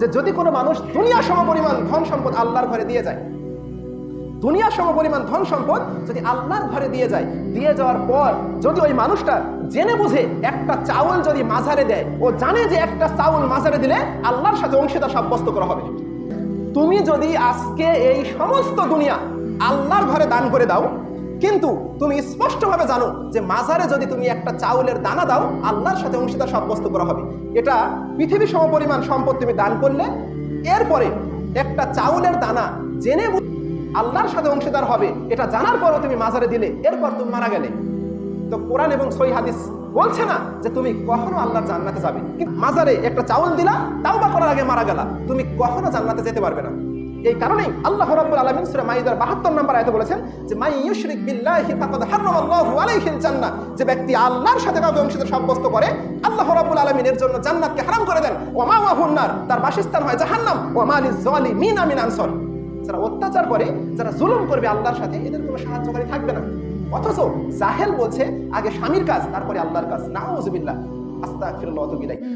যে যদি কোনো মানুষ দুনিয়া সম পরিমাণ ধন সম্পদ আল্লাহর ঘরে দিয়ে যায়, দুনিয়া সম পরিমাণ ধন সম্পদ যদি আল্লাহর ঘরে দিয়ে যায়, দিয়ে যাওয়ার পর যদি ওই মানুষটা জেনে বুঝে একটা চাউল যদি মাঝারে দেয়, ও জানে যে একটা চাউল মাঝারে দিলে আল্লাহর সাথে অংশীদার সাব্যস্ত করা হবে। তুমি যদি আজকে এই সমস্ত দুনিয়া আল্লাহর ঘরে দান করে দাও কিন্তু তুমি স্পষ্টভাবে জানো যে মাঝারে যদি তুমি একটা চাউলের দানা দাও, আল্লাহর সাথে অংশীদার সাব্যস্ত করা হবে। এটা পৃথিবী সমপরিমাণ সম্পদ তুমি দান করলে, এরপরে একটা চাউলের দানা জেনে আল্লাহর সাথে অংশীদার হবে, এটা জানার পরও তুমি মাঝারে দিলে, এরপর তুমি মারা গেলে। তো কোরআন এবং সই হাদিস বলছে না যে তুমি কখনো আল্লাহর জান্নাতে যাবে। কিন্তু মাজারে একটা চাউল দিলা তাও বা করার আগে মারা গেলা। তুমি কখনো জান্নাতে যেতে পারবে না। এই কারণেই আল্লাহ রাব্বুল আলামিন সূরা মাইদার 72 নম্বর আয়াতে বলেছেন যে মাই ইউশরিক বিল্লাহি ফাকাদ হারামাল্লাহু আলাইহিল জান্নাহ যে ব্যক্তি আল্লাহর সাথে কাউকে অংশীদার সাব্যস্ত করে, আল্লাহ রাব্বুল আলামিন এর জন্য জান্নাতকে হারাম করে দেন। ওয়া মাওয়াহুন নার, তার বাসস্থান হয় জাহান্নাম। ওয়া মালিজ জালিমিন মিন আনসার। যারা অত্যাচার করে, যারা জুলুম করবে আল্লাহর সাথে, এদের কোনো সাহায্যকারী থাকবে না। অথচ জাহেল বলছে আগে স্বামীর কাজ তারপরে আল্লাহর কাজ। না ওজবিল্লা আস্তা ইলাইহ।